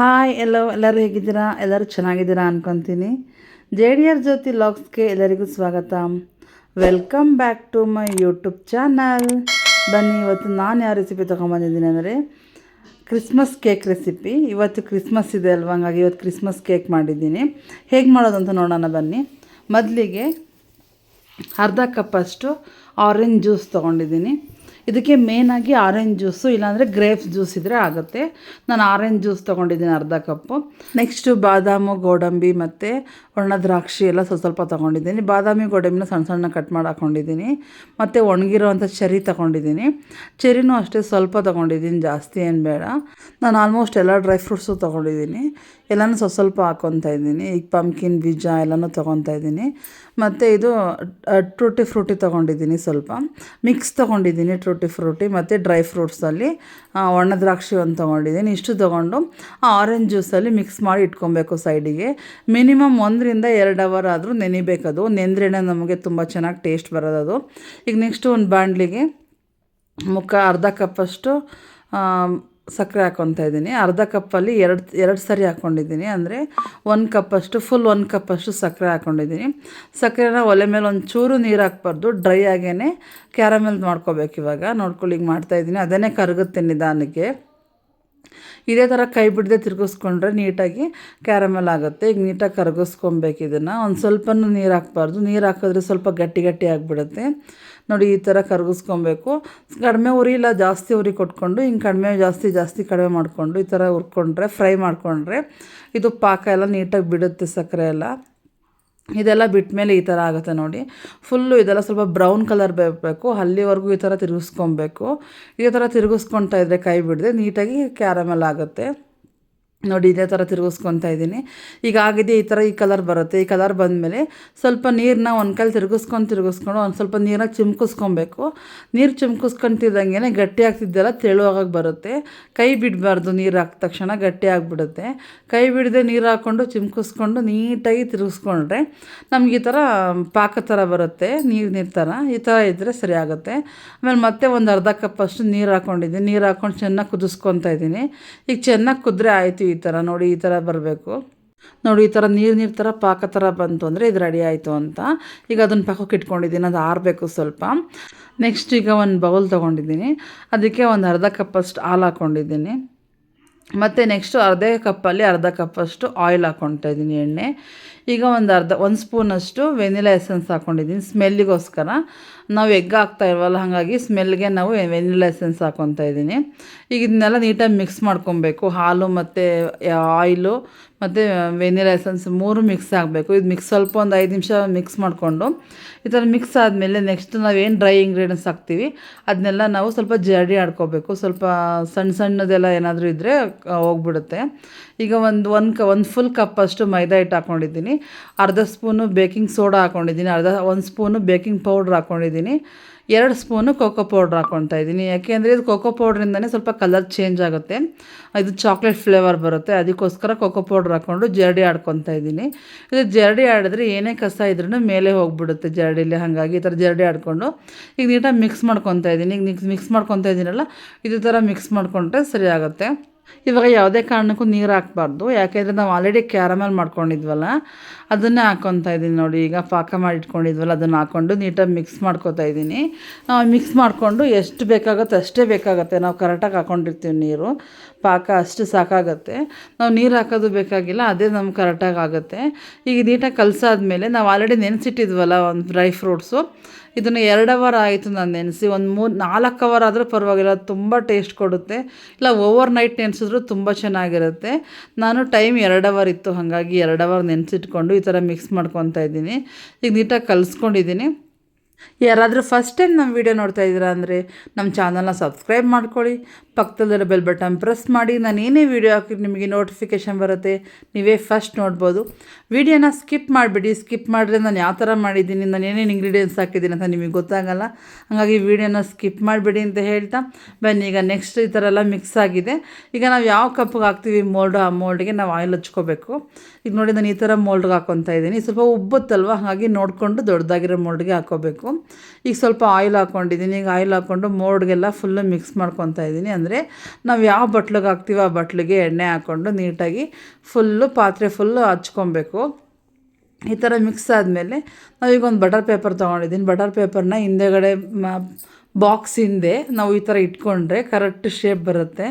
Hi, ಎಲ್ಲೋ, ಎಲ್ಲರೂ ಹೇಗಿದ್ದೀರಾ? ಎಲ್ಲರೂ ಚೆನ್ನಾಗಿದ್ದೀರಾ ಅನ್ಕೊತೀನಿ. ಜೆ ಡಿ ಆರ್ ಜ್ಯೋತಿ ಲಾಗ್ಸ್ಗೆ ಎಲ್ಲರಿಗೂ ಸ್ವಾಗತ. Welcome back to my YouTube channel. ಬನ್ನಿ, ಇವತ್ತು ನಾನು ಯಾವ ರೆಸಿಪಿ ತೊಗೊಂಬಂದಿದ್ದೀನಿ ಅಂದರೆ ಕ್ರಿಸ್ಮಸ್ ಕೇಕ್ ರೆಸಿಪಿ. ಇವತ್ತು ಕ್ರಿಸ್ಮಸ್ ಇದೆ ಅಲ್ವ? ಹಂಗಾಗಿ ಇವತ್ತು ಕ್ರಿಸ್ಮಸ್ ಕೇಕ್ ಮಾಡಿದ್ದೀನಿ. ಹೇಗೆ ಮಾಡೋದು ಅಂತ ನೋಡೋಣ ಬನ್ನಿ. ಮೊದಲಿಗೆ ಅರ್ಧ ಕಪ್ಪಷ್ಟು ಆರೆಂಜ್ ಜ್ಯೂಸ್ ತೊಗೊಂಡಿದ್ದೀನಿ. ಇದಕ್ಕೆ ಮೇನಾಗಿ ಆರೆಂಜ್ ಜ್ಯೂಸು ಇಲ್ಲಾಂದರೆ ಗ್ರೇಪ್ಸ್ ಜ್ಯೂಸ್ ಇದ್ದರೆ ಆಗುತ್ತೆ. ನಾನು ಆರೆಂಜ್ ಜ್ಯೂಸ್ ತೊಗೊಂಡಿದ್ದೀನಿ ಅರ್ಧ ಕಪ್ಪು. ನೆಕ್ಸ್ಟು ಬಾದಾಮು, ಗೋಡಂಬಿ ಮತ್ತು ಒಣ ದ್ರಾಕ್ಷಿ ಎಲ್ಲ ಸ್ವಲ್ಪ ಸ್ವಲ್ಪ ತೊಗೊಂಡಿದ್ದೀನಿ. ಬಾದಾಮಿ, ಗೋಡಂಬಿನ ಸಣ್ಣ ಸಣ್ಣ ಕಟ್ ಮಾಡಿ ಹಾಕ್ಕೊಂಡಿದ್ದೀನಿ ಮತ್ತು ಒಣಗಿರೋವಂಥ ಚೆರಿ ತೊಗೊಂಡಿದ್ದೀನಿ. ಚೆರಿನೂ ಅಷ್ಟೇ ಸ್ವಲ್ಪ ತೊಗೊಂಡಿದ್ದೀನಿ, ಜಾಸ್ತಿ ಏನು ಬೇಡ. ನಾನು ಆಲ್ಮೋಸ್ಟ್ ಎಲ್ಲ ಡ್ರೈ ಫ್ರೂಟ್ಸು ತೊಗೊಂಡಿದ್ದೀನಿ. ಎಲ್ಲನೂ ಸ್ವಲ್ಪ ಸ್ವಲ್ಪ ಹಾಕ್ಕೊತಾ ಇದ್ದೀನಿ. ಈಗ ಪಂಪ್ಕಿನ್ ಬೀಜ ಎಲ್ಲನೂ ತೊಗೊತಾ ಇದ್ದೀನಿ. ಮತ್ತು ಇದು ಟ್ರೂಟಿ ಫ್ರೂಟಿ ತೊಗೊಂಡಿದ್ದೀನಿ ಸ್ವಲ್ಪ. ಮಿಕ್ಸ್ ತೊಗೊಂಡಿದ್ದೀನಿ ಟ್ರೂಟಿ ಫ್ರೂಟಿ ಮತ್ತು ಡ್ರೈ ಫ್ರೂಟ್ಸಲ್ಲಿ ಒಣ ದ್ರಾಕ್ಷಿ ಒಂದು ತೊಗೊಂಡಿದ್ದೀನಿ. ಇಷ್ಟು ತೊಗೊಂಡು, ಆ ಆರೆಂಜ್ ಜ್ಯೂಸಲ್ಲಿ ಮಿಕ್ಸ್ ಮಾಡಿ ಇಟ್ಕೊಬೇಕು ಸೈಡಿಗೆ ಮಿನಿಮಮ್ ಒಂದರಿಂದ ಎರಡು ಅವರ್ ಆದರೂ ನೆನಿಬೇಕದು ನೆಂದ್ರೇ ನಮಗೆ ತುಂಬ ಚೆನ್ನಾಗಿ ಟೇಸ್ಟ್ ಬರೋದದು ಈಗ ನೆಕ್ಸ್ಟು ಒಂದು ಬಾಣಲಿಗೆ ಮುಖ ಅರ್ಧ ಕಪ್ಪಷ್ಟು ಸಕ್ಕರೆ ಹಾಕ್ಕೊತಾ ಇದ್ದೀನಿ. ಅರ್ಧ ಕಪ್ಪಲ್ಲಿ ಎರಡು ಎರಡು ಸರಿ ಹಾಕ್ಕೊಂಡಿದ್ದೀನಿ ಅಂದರೆ ಒಂದು ಕಪ್ಪಷ್ಟು ಫುಲ್ ಒಂದು ಕಪ್ಪಷ್ಟು ಸಕ್ಕರೆ ಹಾಕ್ಕೊಂಡಿದ್ದೀನಿ ಸಕ್ಕರೆನ ಒಲೆ ಮೇಲೆ ಒಂದು ಚೂರು ನೀರು ಹಾಕ್ಬಾರ್ದು. ಡ್ರೈ ಆಗೇ ಕ್ಯಾರಮೆಲ್ ಮಾಡ್ಕೋಬೇಕು ಇವಾಗ. ನೋಡ್ಕೊಳ್ಳಿ ಈಗ ಮಾಡ್ತಾಯಿದ್ದೀನಿ ಅದನ್ನೇ ಕರಗುತ್ತೆ ನಿಧಾನಕ್ಕೆ. ಇದೇ ಥರ ಕೈ ಬಿಡದೆ ತಿರುಗಿಸ್ಕೊಂಡ್ರೆ ನೀಟಾಗಿ ಕ್ಯಾರಮೆಲ್ ಆಗುತ್ತೆ. ಈಗ ನೀಟಾಗಿ ಕರಗಿಸ್ಕೊಬೇಕು ಇದನ್ನು. ಒಂದು ಸ್ವಲ್ಪನೂ ನೀರು ಹಾಕ್ಬಾರ್ದು. ನೀರು ಹಾಕಿದ್ರೆ ಸ್ವಲ್ಪ ಗಟ್ಟಿ ಗಟ್ಟಿ ಆಗಿಬಿಡುತ್ತೆ. ನೋಡಿ, ಈ ಥರ ಕರಗಿಸ್ಕೊಬೇಕು. ಕಡಿಮೆ ಉರಿ ಇಲ್ಲ, ಜಾಸ್ತಿ ಉರಿ ಕೊಟ್ಕೊಂಡು, ಹಿಂಗೆ ಕಡಿಮೆ, ಜಾಸ್ತಿ ಜಾಸ್ತಿ ಕಡಿಮೆ ಮಾಡಿಕೊಂಡು ಈ ಥರ ಹುರ್ಕೊಂಡ್ರೆ, ಫ್ರೈ ಮಾಡಿಕೊಂಡ್ರೆ, ಇದು ಪಾಕ ಎಲ್ಲ ನೀಟಾಗಿ ಬಿಡುತ್ತೆ ಸಕ್ಕರೆ ಎಲ್ಲ. ಇದೆಲ್ಲ ಬಿಟ್ಟ ಮೇಲೆ ಈ ಥರ ಆಗುತ್ತೆ ನೋಡಿ. ಫುಲ್ಲು ಇದೆಲ್ಲ ಸ್ವಲ್ಪ ಬ್ರೌನ್ ಕಲರ್ ಬರಬೇಕು ಅಲ್ಲಿವರೆಗೂ ಈ ಥರ ತಿರುಗಿಸ್ಕೊಬೇಕು. ಈ ಥರ ತಿರುಗಿಸ್ಕೊತಾ ಇದ್ದರೆ ಕೈ ಬಿಡದೆ ನೀಟಾಗಿ ಕ್ಯಾರಮೆಲ್ ಆಗುತ್ತೆ. ನೋಡಿ ಇದೇ ಥರ ತಿರುಗಿಸ್ಕೊತಾ ಇದ್ದೀನಿ. ಈಗ ಆಗಿದೆ ಈ ಥರ ಈ ಕಲರ್ ಬರುತ್ತೆ. ಈ ಕಲರ್ ಬಂದಮೇಲೆ ಸ್ವಲ್ಪ ನೀರನ್ನ ಒಂದು ಕೈಲಿ ತಿರುಗಿಸ್ಕೊಂಡು ತಿರುಗಿಸ್ಕೊಂಡು ಒಂದು ಸ್ವಲ್ಪ ನೀರನ್ನ ಚಿಮ್ಕಿಸ್ಕೊಬೇಕು. ನೀರು ಚಿಮ್ಕಿಸ್ಕೊಂತಿದ್ದಂಗೆ ಗಟ್ಟಿ ಆಗ್ತಿದ್ದೆಲ್ಲ ತೆಳುವಾಗಾಗಿ ಬರುತ್ತೆ. ಕೈ ಬಿಡಬಾರ್ದು ನೀರು ಹಾಕಿದ ತಕ್ಷಣ ಗಟ್ಟಿ ಆಗಿಬಿಡುತ್ತೆ. ಕೈ ಬಿಡದೆ ನೀರು ಹಾಕ್ಕೊಂಡು ಚಿಮ್ಕಿಸ್ಕೊಂಡು ನೀಟಾಗಿ ತಿರುಗಿಸ್ಕೊಂಡ್ರೆ ನಮ್ಗೆ ಈ ಥರ ಪಾಕ ಥರ ಬರುತ್ತೆ, ನೀರು ನೀರು ಥರ ಈ ಥರ ಇದ್ದರೆ ಸರಿ ಆಗುತ್ತೆ. ಆಮೇಲೆ ಮತ್ತೆ ಒಂದು ಅರ್ಧ ಕಪ್ಪಷ್ಟು ನೀರು ಹಾಕ್ಕೊಂಡಿದ್ದೀನಿ ನೀರು ಹಾಕ್ಕೊಂಡು ಚೆನ್ನಾಗಿ ಕುದಿಸ್ಕೊತಾ ಇದ್ದೀನಿ. ಈಗ ಚೆನ್ನಾಗಿ ಕುದ್ರೆ ಆಯಿತು. ಈ ಥರ ನೋಡಿ ಈ ಥರ ಬರಬೇಕು. ನೋಡಿ ಈ ಥರ ನೀರು ನೀರು ಥರ ಪಾಕ ಥರ ಬಂತು ಅಂದರೆ ಇದು ರೆಡಿ ಆಯಿತು ಅಂತ. ಈಗ ಅದನ್ನು ಪಾಕಕ್ಕೆ ಇಟ್ಕೊಂಡಿದ್ದೀನಿ, ಅದು ಆರಬೇಕು ಸ್ವಲ್ಪ. ನೆಕ್ಸ್ಟ್ ಈಗ ಒಂದು ಬೌಲ್ ತೊಗೊಂಡಿದ್ದೀನಿ. ಅದಕ್ಕೆ ಒಂದು ಅರ್ಧ ಕಪ್ಪಷ್ಟು ಹಾಲು ಹಾಕ್ಕೊಂಡಿದ್ದೀನಿ ಮತ್ತು ನೆಕ್ಸ್ಟು ಅರ್ಧ ಕಪ್ಪಲ್ಲಿ ಅರ್ಧ ಕಪ್ಪಷ್ಟು ಆಯಿಲ್ ಹಾಕ್ಕೊಳ್ತಾ ಇದ್ದೀನಿ ಎಣ್ಣೆ. ಈಗ ಒಂದು ಅರ್ಧ, ಒಂದು ಸ್ಪೂನಷ್ಟು ವೆನಿಲಾ ಎಸೆನ್ಸ್ ಹಾಕ್ಕೊಂಡಿದ್ದೀನಿ ಸ್ಮೆಲ್ಲಿಗೋಸ್ಕರ ನಾವು ಎಗ್ ಹಾಕ್ತಾ ಇಲ್ವಲ್ಲ, ಹಾಗಾಗಿ ಸ್ಮೆಲ್ಗೆ ನಾವು ವೆನಿಲಾ ಎಸೆನ್ಸ್ ಹಾಕ್ಕೊತಾ ಇದ್ದೀನಿ. ಈಗ ಇದನ್ನೆಲ್ಲ ನೀಟಾಗಿ ಮಿಕ್ಸ್ ಮಾಡ್ಕೊಬೇಕು. ಹಾಲು ಮತ್ತು ಆಯಿಲು ಮತ್ತು ವೆನಿಲಾ ಎಸೆನ್ಸ್ ಮೂರು ಮಿಕ್ಸ್ ಆಗಬೇಕು. ಇದು ಮಿಕ್ಸ್ ಸ್ವಲ್ಪ ಒಂದು ಐದು ನಿಮಿಷ ಮಿಕ್ಸ್ ಮಾಡಿಕೊಂಡು. ಈ ಥರ ಮಿಕ್ಸ್ ಆದಮೇಲೆ ನೆಕ್ಸ್ಟ್ ನಾವೇನು ಡ್ರೈ ಇಂಗ್ರೀಡಿಯೆಂಟ್ಸ್ ಹಾಕ್ತೀವಿ ಅದನ್ನೆಲ್ಲ ನಾವು ಸ್ವಲ್ಪ ಜಡಿ ಆಡ್ಕೋಬೇಕು. ಸ್ವಲ್ಪ ಸಣ್ಣ ಸಣ್ಣದೆಲ್ಲ ಏನಾದರೂ ಇದ್ದರೆ ಹೋಗ್ಬಿಡುತ್ತೆ. ಈಗ ಒಂದು ಒಂದು ಕ, ಒಂದು ಫುಲ್ ಕಪ್ಪಷ್ಟು ಮೈದಾ ಹಿಟ್ಟು ಹಾಕ್ಕೊಂಡಿದ್ದೀನಿ ಅರ್ಧ ಸ್ಪೂನು ಬೇಕಿಂಗ್ ಸೋಡಾ ಹಾಕ್ಕೊಂಡಿದ್ದೀನಿ ಅರ್ಧ ಒಂದು ಸ್ಪೂನು ಬೇಕಿಂಗ್ ಪೌಡ್ರ್ ಹಾಕ್ಕೊಂಡಿದ್ದೀನಿ ಎರಡು ಸ್ಪೂನು ಕೋಕೋ ಪೌಡ್ರ್ ಹಾಕ್ಕೊತಾ ಇದ್ದೀನಿ. ಯಾಕೆಂದರೆ ಇದು ಕೋಕೋ ಪೌಡ್ರಿಂದನೇ ಸ್ವಲ್ಪ ಕಲರ್ ಚೇಂಜ್ ಆಗುತ್ತೆ. ಇದು ಚಾಕ್ಲೇಟ್ ಫ್ಲೇವರ್ ಬರುತ್ತೆ, ಅದಕ್ಕೋಸ್ಕರ ಕೋಕೋ ಪೌಡ್ರ್ ಹಾಕ್ಕೊಂಡು ಜರಡಿ ಆಡ್ಕೊತಾ ಇದ್ದೀನಿ. ಇದು ಜರಡಿ ಆಡಿದ್ರೆ ಏನೇ ಕಸ ಇದ್ರೂ ಮೇಲೆ ಹೋಗ್ಬಿಡುತ್ತೆ ಜರಡಿಲಿ, ಹಾಗಾಗಿ ಈ ಥರ ಜರಡಿ ಆಡಿಕೊಂಡು. ಈಗ ನೀಟಾಗಿ ಮಿಕ್ಸ್ ಮಾಡ್ಕೊತಾ ಇದ್ದೀನಿ. ಈಗ ಮಿಕ್ಸ್ ಮಿಕ್ಸ್ ಮಾಡ್ಕೊತಾ ಇದ್ದೀನಲ್ಲ, ಇದೇ ಥರ ಮಿಕ್ಸ್ ಮಾಡಿಕೊಂಡ್ರೆ ಸರಿ ಆಗುತ್ತೆ. ಇವಾಗ ಯಾವುದೇ ಕಾರಣಕ್ಕೂ ನೀರು ಹಾಕ್ಬಾರ್ದು. ಯಾಕೆಂದರೆ ನಾವು ಆಲ್ರೆಡಿ ಕ್ಯಾರಮಲ್ ಮಾಡ್ಕೊಂಡಿದ್ವಲ್ಲ, ಅದನ್ನೇ ಹಾಕ್ಕೊತಾ ಇದ್ದೀನಿ ನೋಡಿ. ಈಗ ಪಾಕ ಮಾಡಿ ಇಟ್ಕೊಂಡಿದ್ವಲ್ಲ, ಅದನ್ನು ಹಾಕ್ಕೊಂಡು ನೀಟಾಗಿ ಮಿಕ್ಸ್ ಮಾಡ್ಕೊತಾ ಇದ್ದೀನಿ ಮಿಕ್ಸ್ ಮಾಡಿಕೊಂಡು ಎಷ್ಟು ಬೇಕಾಗುತ್ತೆ ಅಷ್ಟೇ ಬೇಕಾಗುತ್ತೆ. ನಾವು ಕರೆಕ್ಟಾಗಿ ಹಾಕ್ಕೊಂಡಿರ್ತೀವಿ ನೀರು. ಪಾಕ ಅಷ್ಟು ಸಾಕಾಗುತ್ತೆ. ನಾವು ನೀರು ಹಾಕೋದು ಬೇಕಾಗಿಲ್ಲ, ಅದೇ ನಮ್ಗೆ ಕರೆಕ್ಟಾಗಿ ಆಗುತ್ತೆ. ಈಗ ನೀಟಾಗಿ ಕಲಸಾದ್ಮೇಲೆ ನಾವು ಆಲ್ರೆಡಿ ನೆನೆಸಿಟ್ಟಿದ್ವಲ್ಲ ಒಂದು ಡ್ರೈ ಫ್ರೂಟ್ಸು ಇದನ್ನು ಎರಡು ಅವರ್ ಆಯಿತು ನಾನು ನೆನೆಸಿ. ಒಂದು ಮೂರು ನಾಲ್ಕು ಅವರ್ ಆದರೂ ಪರವಾಗಿಲ್ಲ ತುಂಬ ಟೇಸ್ಟ್ ಕೊಡುತ್ತೆ. ಇಲ್ಲ ಓವರ್ ನೈಟ್ ನೆನೆಸಿದ್ರು ತುಂಬ ಚೆನ್ನಾಗಿರುತ್ತೆ. ನಾನು ಟೈಮ್ ಎರಡು ಅವರ್ ಇತ್ತು, ಹಾಗಾಗಿ ಎರಡು ಅವರ್ ನೆನೆಸಿಟ್ಕೊಂಡು ಈ ಥರ ಮಿಕ್ಸ್ ಮಾಡ್ಕೊತಾ ಇದ್ದೀನಿ. ಈಗ ನೀಟಾಗಿ ಕಲಿಸ್ಕೊಂಡಿದ್ದೀನಿ. ಯಾರಾದರೂ ಫಸ್ಟ್ ಟೈಮ್ ನಮ್ಮ ವೀಡಿಯೋ ನೋಡ್ತಾ ಇದ್ದೀರಾ ಅಂದರೆ ನಮ್ಮ ಚಾನಲ್ನ ಸಬ್ಸ್ಕ್ರೈಬ್ ಮಾಡ್ಕೊಳ್ಳಿ. ಪಕ್ಕದಲ್ಲಿರೋ ಬೆಲ್ ಬಟನ್ ಪ್ರೆಸ್ ಮಾಡಿ, ನಾನು ಏನೇ ವೀಡಿಯೋ ಹಾಕಿದ್ರೆ ನಿಮಗೆ ನೋಟಿಫಿಕೇಷನ್ ಬರುತ್ತೆ. ನೀವೇ ಫಸ್ಟ್ ನೋಡ್ಬೋದು. ವೀಡಿಯೋನ ಸ್ಕಿಪ್ ಮಾಡಿಬಿಡಿ. ಸ್ಕಿಪ್ ಮಾಡಿದ್ರೆ ನಾನು ಯಾವ ಥರ ಮಾಡಿದ್ದೀನಿ, ನಾನು ಏನೇನು ಇಂಗ್ರೀಡಿಯೆಂಟ್ಸ್ ಹಾಕಿದ್ದೀನಿ ಅಂತ ನಿಮಗೆ ಗೊತ್ತಾಗಲ್ಲ. ಹಾಗಾಗಿ ವೀಡಿಯೋನ ಸ್ಕಿಪ್ ಮಾಡಿಬಿಡಿ ಅಂತ ಹೇಳ್ತಾ, ಬನ್ನಿ ಈಗ ನೆಕ್ಸ್ಟ್ ಈ ಥರ ಎಲ್ಲ ಮಿಕ್ಸ್ ಆಗಿದೆ. ಈಗ ನಾವು ಯಾವ ಕಪ್ಪಿಗೆ ಹಾಕ್ತೀವಿ ಮೋಲ್ಡ್ ಆ ಮೋಲ್ಡ್ಗೆ ನಾವು ಆಯಿಲ್ ಹಚ್ಕೋಬೇಕು. ಈಗ ನೋಡಿ ನಾನು ಈ ಥರ ಮೋಲ್ಡ್ಗೆ ಹಾಕ್ಕೊತಾ ಇದ್ದೀನಿ. ಸ್ವಲ್ಪ ಉಬ್ಬುತ್ತಲ್ವ? ಹಾಗಾಗಿ ನೋಡಿಕೊಂಡು ದೊಡ್ಡದಾಗಿರೋ ಮೋಲ್ಡ್ಗೆ ಹಾಕೋಬೇಕು. ಈಗ ಸ್ವಲ್ಪ ಆಯಿಲ್ ಹಾಕ್ಕೊಂಡಿದ್ದೀನಿ ಈಗ ಆಯಿಲ್ ಹಾಕ್ಕೊಂಡು ಮೋಲ್ಡ್ಗೆಲ್ಲ ಫುಲ್ಲು ಮಿಕ್ಸ್ ಮಾಡ್ಕೊತಾ ಇದ್ದೀನಿ. ಅಂದರೆ ಅಂದರೆ ನಾವು ಯಾವ ಬಟ್ಲಿಗೆ ಹಾಕ್ತೀವೋ ಆ ಬಟ್ಲಿಗೆ ಎಣ್ಣೆ ಹಾಕ್ಕೊಂಡು ನೀಟಾಗಿ ಫುಲ್ಲು ಪಾತ್ರೆ ಫುಲ್ಲು ಹಚ್ಕೊಬೇಕು. ಈ ಥರ ಮಿಕ್ಸ್ ಆದಮೇಲೆ ನಾವೀಗ ಒಂದು ಬಟರ್ ಪೇಪರ್ ತೊಗೊಂಡಿದ್ದೀನಿ ಬಟರ್ ಪೇಪರ್ನ ಹಿಂದೆಗಡೆ ಬಾಕ್ಸ್ ಹಿಂದೆ ನಾವು ಈ ಥರ ಇಟ್ಕೊಂಡ್ರೆ ಕರೆಕ್ಟ್ ಶೇಪ್ ಬರುತ್ತೆ.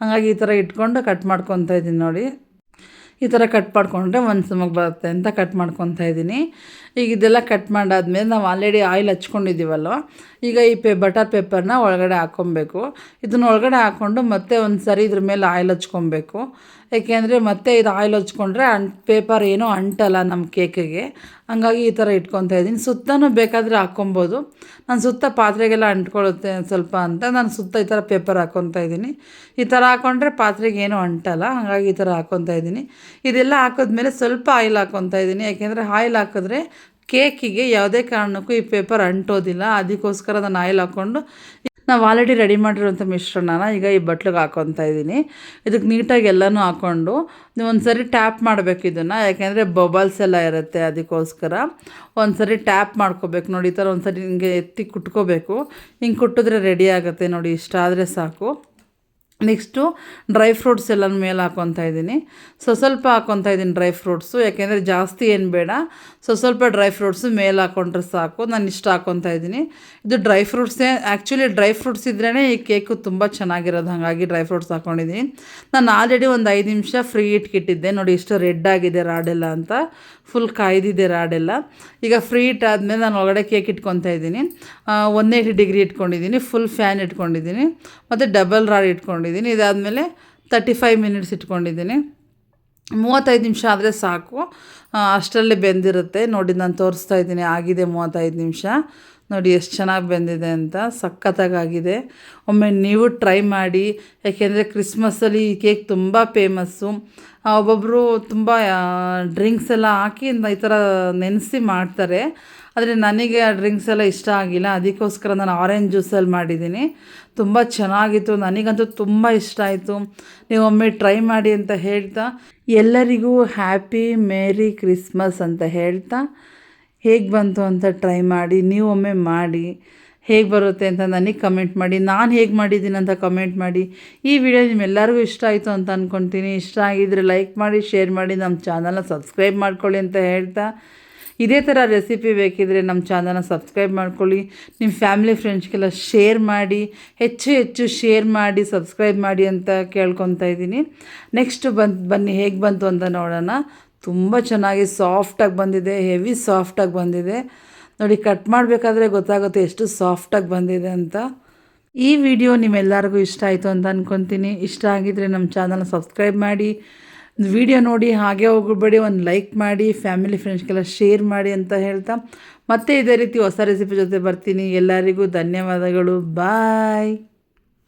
ಹಾಗಾಗಿ ಈ ಥರ ಇಟ್ಕೊಂಡು ಕಟ್ ಮಾಡ್ಕೊತಾ ಇದ್ದೀನಿ ನೋಡಿ. ಈ ಥರ ಕಟ್ ಮಾಡ್ಕೊಂಡ್ರೆ ಒಂದು ಸಮಕ್ಕೆ ಬರುತ್ತೆ ಅಂತ ಕಟ್ ಮಾಡ್ಕೊತಾ ಇದ್ದೀನಿ ಈಗ ಇದೆಲ್ಲ ಕಟ್ ಮಾಡಾದ್ಮೇಲೆ ನಾವು ಆಲ್ರೆಡಿ ಆಯಿಲ್ ಹಚ್ಕೊಂಡಿದ್ದೀವಲ್ವ? ಈಗ ಈ ಪೇ ಬಟರ್ ಪೇಪರ್ನ ಒಳಗಡೆ ಹಾಕ್ಕೊಬೇಕು ಇದನ್ನ ಒಳಗಡೆ ಹಾಕ್ಕೊಂಡು ಮತ್ತೆ ಒಂದು ಸರಿ ಇದ್ರ ಮೇಲೆ ಆಯಿಲ್ ಹಚ್ಕೊಬೇಕು ಏಕೆಂದರೆ ಮತ್ತೆ ಇದು ಆಯಿಲ್ ಹಚ್ಕೊಂಡ್ರೆ ಅಂಟ್ ಪೇಪರ್ ಏನೂ ಅಂಟಲ್ಲ ನಮ್ಮ ಕೇಕಿಗೆ. ಹಂಗಾಗಿ ಈ ಥರ ಇಟ್ಕೊತಾ ಇದ್ದೀನಿ. ಸುತ್ತನೂ ಬೇಕಾದರೆ ಹಾಕ್ಕೊಬೋದು ನಾನು ಸುತ್ತ ಪಾತ್ರೆಗೆಲ್ಲ ಅಂಟ್ಕೊಳ್ಳುತ್ತೆ ಸ್ವಲ್ಪ ಅಂತ. ನಾನು ಸುತ್ತ ಈ ಥರ ಪೇಪರ್ ಹಾಕ್ಕೊತಾ ಇದ್ದೀನಿ. ಈ ಥರ ಹಾಕ್ಕೊಂಡ್ರೆ ಪಾತ್ರೆಗೆ ಏನೂ ಅಂಟಲ್ಲ. ಹಾಗಾಗಿ ಈ ಥರ ಹಾಕ್ಕೊತಾ ಇದ್ದೀನಿ. ಇದೆಲ್ಲ ಹಾಕಿದ್ಮೇಲೆ ಸ್ವಲ್ಪ ಆಯಿಲ್ ಹಾಕ್ಕೊತಾ ಇದ್ದೀನಿ. ಯಾಕೆಂದರೆ ಆಯಿಲ್ ಹಾಕಿದ್ರೆ ಕೇಕಿಗೆ ಯಾವುದೇ ಕಾರಣಕ್ಕೂ ಈ ಪೇಪರ್ ಅಂಟೋದಿಲ್ಲ, ಅದಕ್ಕೋಸ್ಕರ ನಾನು ಆಯಿಲ್ ಹಾಕ್ಕೊಂಡು ನಾವು ಆಲ್ರೆಡಿ ರೆಡಿ ಮಾಡಿರೋಂಥ ಮಿಶ್ರಣನ ಈಗ ಈ ಬಟ್ಲಿಗೆ ಹಾಕ್ಕೊತಾ ಇದ್ದೀನಿ. ಇದಕ್ಕೆ ನೀಟಾಗಿ ಎಲ್ಲನೂ ಹಾಕ್ಕೊಂಡು ಒಂದು ಸರಿ ಟ್ಯಾಪ್ ಮಾಡಬೇಕು ಇದನ್ನು, ಯಾಕೆಂದರೆ ಬಬಲ್ಸ್ ಎಲ್ಲ ಇರುತ್ತೆ ಅದಕ್ಕೋಸ್ಕರ. ಒಂದು ಸರಿ ಟ್ಯಾಪ್ ಮಾಡ್ಕೋಬೇಕು ನೋಡಿ, ಈ ಥರ ಒಂದು ಸರಿ ಹಿಂಗೆ ಎತ್ತಿ ಕುಟ್ಕೋಬೇಕು. ಹಿಂಗೆ ಕುಟ್ಟಿದ್ರೆ ರೆಡಿ ಆಗುತ್ತೆ ನೋಡಿ, ಇಷ್ಟ ಆದರೆ ಸಾಕು. ನೆಕ್ಸ್ಟು ಡ್ರೈ ಫ್ರೂಟ್ಸ್ ಎಲ್ಲ ಮೇಲೆ ಹಾಕ್ಕೊತಾ ಇದ್ದೀನಿ. ಸೊ ಸ್ವಲ್ಪ ಹಾಕ್ಕೊತಾ ಇದ್ದೀನಿ ಡ್ರೈ ಫ್ರೂಟ್ಸು ಯಾಕೆಂದರೆ ಜಾಸ್ತಿ ಏನು ಬೇಡ. ಸೊ ಸ್ವಲ್ಪ ಡ್ರೈ ಫ್ರೂಟ್ಸು ಮೇಲೆ ಹಾಕ್ಕೊಂಡ್ರೆ ಸಾಕು. ನಾನು ಇಷ್ಟ ಹಾಕ್ಕೊತಾ ಇದ್ದೀನಿ. ಇದು ಡ್ರೈ ಫ್ರೂಟ್ಸೇ ಆ್ಯಕ್ಚುಲಿ ಡ್ರೈ ಫ್ರೂಟ್ಸ್ ಇದ್ರೇ ಈ ಕೇಕು ತುಂಬ ಚೆನ್ನಾಗಿರೋದು. ಹಾಗಾಗಿ ಡ್ರೈ ಫ್ರೂಟ್ಸ್ ಹಾಕ್ಕೊಂಡಿದ್ದೀನಿ ನಾನು ಆಲ್ರೆಡಿ ಒಂದು ಐದು ನಿಮಿಷ ಫ್ರೀ ಇಟ್ಕಿಟ್ಟಿದ್ದೆ. ನೋಡಿ, ಇಷ್ಟು ರೆಡ್ ಆಗಿದೆ ರಾಡೆಲ್ಲ ಅಂತ. ಫುಲ್ ಕಾಯ್ದಿದೆ ರಾಡೆಲ್ಲ ಈಗ ಫ್ರೀ ಇಟ್ ಆದಮೇಲೆ ನಾನು ಒಳಗಡೆ ಕೇಕ್ ಇಟ್ಕೊತಾ ಇದ್ದೀನಿ. ಏಯ್ಟಿ ಡಿಗ್ರಿ ಇಟ್ಕೊಂಡಿದ್ದೀನಿ. ಫುಲ್ ಫ್ಯಾನ್ ಇಟ್ಕೊಂಡಿದ್ದೀನಿ. ಮತ್ತು ಡಬಲ್ ರಾಡ್ ಇಟ್ಕೊಂಡಿದ್ದೀನಿ. ಇದಾದಮೇಲೆ ತರ್ಟಿ ಫೈವ್ ಮಿನಿಟ್ಸ್ ಇಟ್ಕೊಂಡಿದ್ದೀನಿ. ಮೂವತ್ತೈದು ನಿಮಿಷ ಆದರೆ ಸಾಕು. ಅಷ್ಟರಲ್ಲೇ ಬೆಂದಿರುತ್ತೆ. ನೋಡಿ, ನಾನು ತೋರಿಸ್ತಾ ಇದ್ದೀನಿ. ಆಗಿದೆ ಮೂವತ್ತೈದು ನಿಮಿಷ. ನೋಡಿ, ಎಷ್ಟು ಚೆನ್ನಾಗಿ ಬಂದಿದೆ ಅಂತ ಸಖತ್ತಾಗಾಗಿದೆ. ಒಮ್ಮೆ ನೀವು ಟ್ರೈ ಮಾಡಿ. ಯಾಕೆಂದರೆ ಕ್ರಿಸ್ಮಸ್ಸಲ್ಲಿ ಈ ಕೇಕ್ ತುಂಬ ಫೇಮಸ್ಸು. ಒಬ್ಬೊಬ್ಬರು ತುಂಬ ಡ್ರಿಂಕ್ಸ್ ಎಲ್ಲ ಹಾಕಿ ಈ ಥರ ನೆನೆಸಿ ಮಾಡ್ತಾರೆ. ಆದರೆ ನನಗೆ ಆ ಡ್ರಿಂಕ್ಸ್ ಎಲ್ಲ ಇಷ್ಟ ಆಗಿಲ್ಲ. ಅದಕ್ಕೋಸ್ಕರ ನಾನು ಆರೆಂಜ್ ಜ್ಯೂಸಲ್ಲಿ ಮಾಡಿದ್ದೀನಿ. ತುಂಬ ಚೆನ್ನಾಗಿತ್ತು. ನನಗಂತೂ ತುಂಬ ಇಷ್ಟ ಆಯಿತು. ನೀವು ಒಮ್ಮೆ ಟ್ರೈ ಮಾಡಿ ಅಂತ ಹೇಳ್ತಾ, ಎಲ್ಲರಿಗೂ ಹ್ಯಾಪಿ ಮೇರಿ ಕ್ರಿಸ್ಮಸ್ ಅಂತ ಹೇಳ್ತಾ ಹೇಗೆ ಬಂತು ಅಂತ ಟ್ರೈ ಮಾಡಿ, ನೀವು ಒಮ್ಮೆ ಮಾಡಿ, ಹೇಗೆ ಬರುತ್ತೆ ಅಂತ ನನಗೆ ಕಮೆಂಟ್ ಮಾಡಿ, ನಾನು ಹೇಗೆ ಮಾಡಿದ್ದೀನಿ ಅಂತ ಕಮೆಂಟ್ ಮಾಡಿ. ಈ ವಿಡಿಯೋ ನಿಮ್ಮೆಲ್ಲರಿಗೂ ಇಷ್ಟ ಆಯಿತು ಅಂತ ಅಂದ್ಕೊತೀನಿ ಇಷ್ಟ ಆಗಿದ್ದರೆ ಲೈಕ್ ಮಾಡಿ ಶೇರ್ ಮಾಡಿ ನಮ್ಮ ಚಾನಲ್ನ ಸಬ್ಸ್ಕ್ರೈಬ್ ಮಾಡ್ಕೊಳ್ಳಿ ಅಂತ ಹೇಳ್ತಾ. ಇದೇ ಥರ ರೆಸಿಪಿ ಬೇಕಿದ್ದರೆ ನಮ್ಮ ಚಾನಲ್ನ ಸಬ್ಸ್ಕ್ರೈಬ್ ಮಾಡ್ಕೊಳ್ಳಿ. ನಿಮ್ಮ ಫ್ಯಾಮಿಲಿ ಫ್ರೆಂಡ್ಸ್ಗೆಲ್ಲ ಶೇರ್ ಮಾಡಿ, ಹೆಚ್ಚು ಹೆಚ್ಚು ಶೇರ್ ಮಾಡಿ ಸಬ್ಸ್ಕ್ರೈಬ್ ಮಾಡಿ ಅಂತ ಕೇಳ್ಕೊತಾ ಇದ್ದೀನಿ. ನೆಕ್ಸ್ಟ್ ಬಂದು, ಬನ್ನಿ, ಹೇಗೆ ಬಂತು ಅಂತ ನೋಡೋಣ. ತುಂಬ ಚೆನ್ನಾಗಿ ಸಾಫ್ಟಾಗಿ ಬಂದಿದೆ ಹೆವಿ ಸಾಫ್ಟಾಗಿ ಬಂದಿದೆ. ನೋಡಿ ಕಟ್ ಮಾಡಬೇಕಾದ್ರೆ ಗೊತ್ತಾಗುತ್ತೆ ಎಷ್ಟು ಸಾಫ್ಟಾಗಿ ಬಂದಿದೆ ಅಂತ. ಈ ವಿಡಿಯೋ ನಿಮ್ಮೆಲ್ಲರಿಗೂ ಇಷ್ಟ ಆಯಿತು ಅಂತ ಅಂದ್ಕೊತೀನಿ ಇಷ್ಟ ಆಗಿದ್ದರೆ ನಮ್ಮ ಚಾನಲ್ನ ಸಬ್ಸ್ಕ್ರೈಬ್ ಮಾಡಿ. ವಿಡಿಯೋ ನೋಡಿ ಹಾಗೆ ಹೋಗಬೇಡಿ, ಒಂದು ಲೈಕ್ ಮಾಡಿ ಫ್ಯಾಮಿಲಿ ಫ್ರೆಂಡ್ಸ್ಗೆಲ್ಲ ಶೇರ್ ಮಾಡಿ ಅಂತ ಹೇಳ್ತಾ. ಮತ್ತೆ ಇದೇ ರೀತಿ ಹೊಸ ರೆಸಿಪಿ ಜೊತೆ ಬರ್ತೀನಿ. ಎಲ್ಲರಿಗೂ ಧನ್ಯವಾದಗಳು. ಬಾಯ್